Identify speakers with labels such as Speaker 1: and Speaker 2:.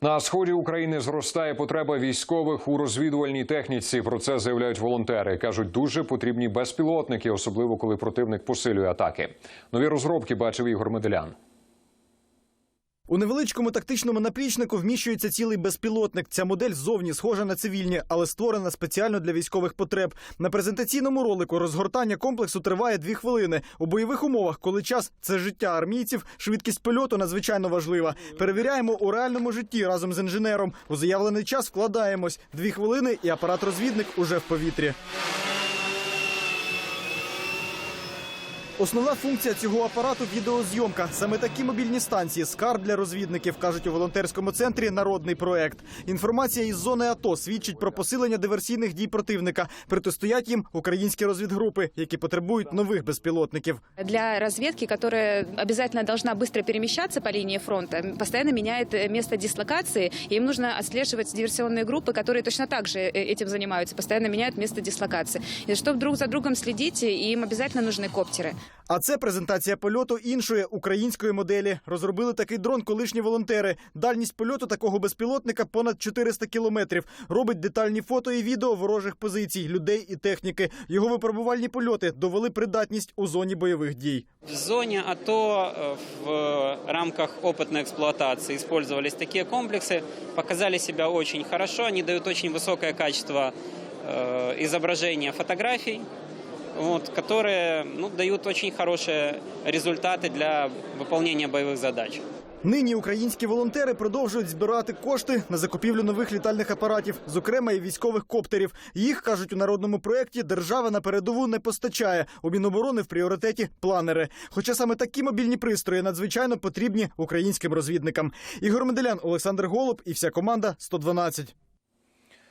Speaker 1: На сході України зростає потреба військових у розвідувальній техніці. Про це заявляють волонтери. кажуть, дуже потрібні безпілотники, особливо коли противник посилює атаки. Нові розробки бачив Ігор Меделян.
Speaker 2: У невеличкому тактичному наплічнику вміщується цілий безпілотник. Ця модель ззовні схожа на цивільні, але створена спеціально для військових потреб. На презентаційному ролику розгортання комплексу триває дві хвилини. У бойових умовах, коли час це життя армійців, швидкість польоту надзвичайно важлива. Перевіряємо у реальному житті разом з інженером. У заявлений час вкладаємось. Дві хвилини, і апарат-розвідник уже в повітрі. Основна функція цього апарату відеозйомка. Саме такі мобільні станції скарб для розвідників кажуть у волонтерському центрі Народний проект. Інформація із зони АТО свідчить про посилення диверсійних дій противника. Протистоять їм українські розвідгрупи, які потребують нових безпілотників.
Speaker 3: Для разведки, которая обязательно должна быстро перемещаться по линии фронта, постоянно меняет э, место дислокации, и им нужно отслеживать диверсионные группы, которые точно так же э, этим занимаются, постоянно меняют место дислокации. И чтобы друг за другом следить, им обязательно нужны коптеры.
Speaker 2: А це презентація польоту іншої української моделі. Розробили такий дрон колишні волонтери. Дальність польоту такого безпілотника понад 400 кілометрів. Робить детальні фото і відео ворожих позицій, людей і техніки. Його випробувальні польоти довели придатність у зоні бойових дій.
Speaker 4: В зоне АТО э, в рамках опытной эксплуатации использовались такие комплексы, показали себя очень хорошо, они дают очень высокое качество э, изображения фотографий, вот, которые ну, дают очень хорошие результаты для выполнения боевых задач.
Speaker 2: Нині українські волонтери продовжують збирати кошти на закупівлю нових літальних апаратів, зокрема і військових коптерів. Їх кажуть у народному проєкті держава на передову не постачає. У Міноборони в пріоритеті планери. Хоча саме такі мобільні пристрої надзвичайно потрібні українським розвідникам. Ігор Меделян, Олександр Голуб і вся команда 112.